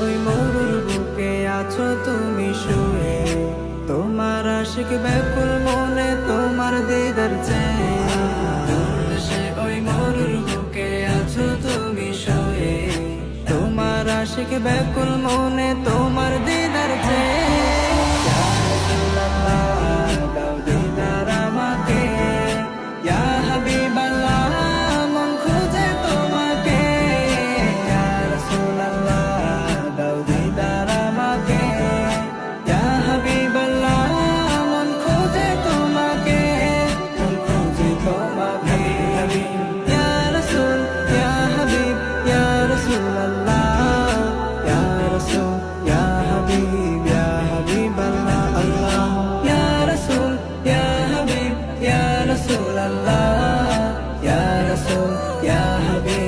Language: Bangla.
ওই মরুর বুকে আছো তুমি শুয়ে। তোমার আশিক ব্যাকুল মনে তোমার দিদার দেশে ওই মরুর বুকে আছো তুমি শুয়ে। তোমার আশিক ব্যাকুল মনে তোমার la la, Ya Rasul, Ya Habib.